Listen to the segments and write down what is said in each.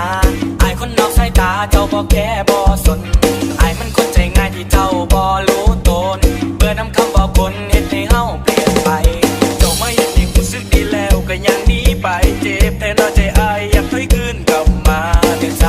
าไอ้คนนอกสายตาเจ้าบ่แค่บอสนไอ้มันคนใจง่ายที่เจ้าบอรู้ตนเบื่อน้ำคำบ่คนเห็นให้เฮาเปลี่ยนไป เจ้าไม่เห็นให้กูซึกดีแล้วก็ยังหนีไปเจ็บแทนใจไอ้อยากถอยคืนกลับมาถึงใจ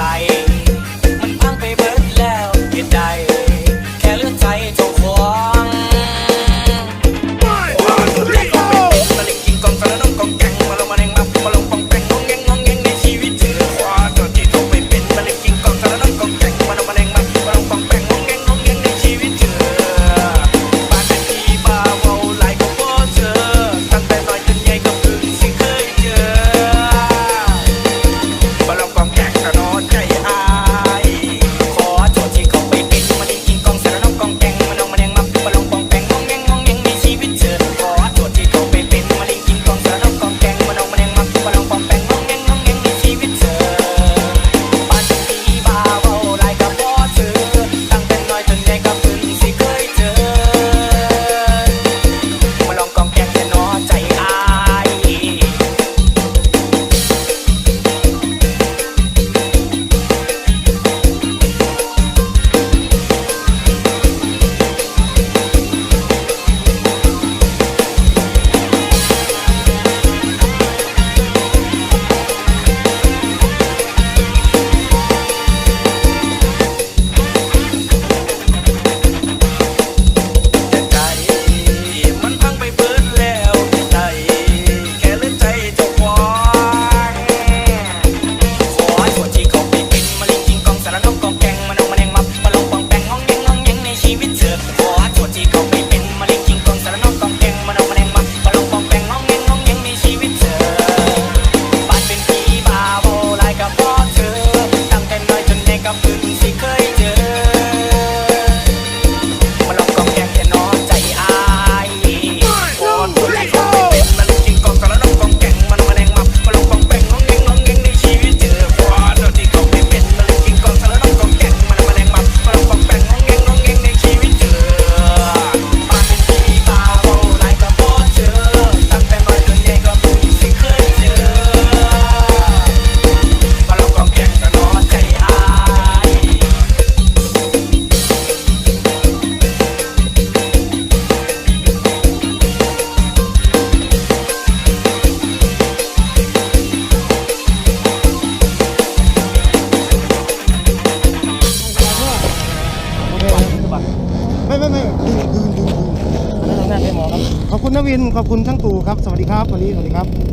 ขอบคุณนวิน ขอบคุณทั้งตูครับ สวัสดีครับ วันนี้ สวัสดีครับ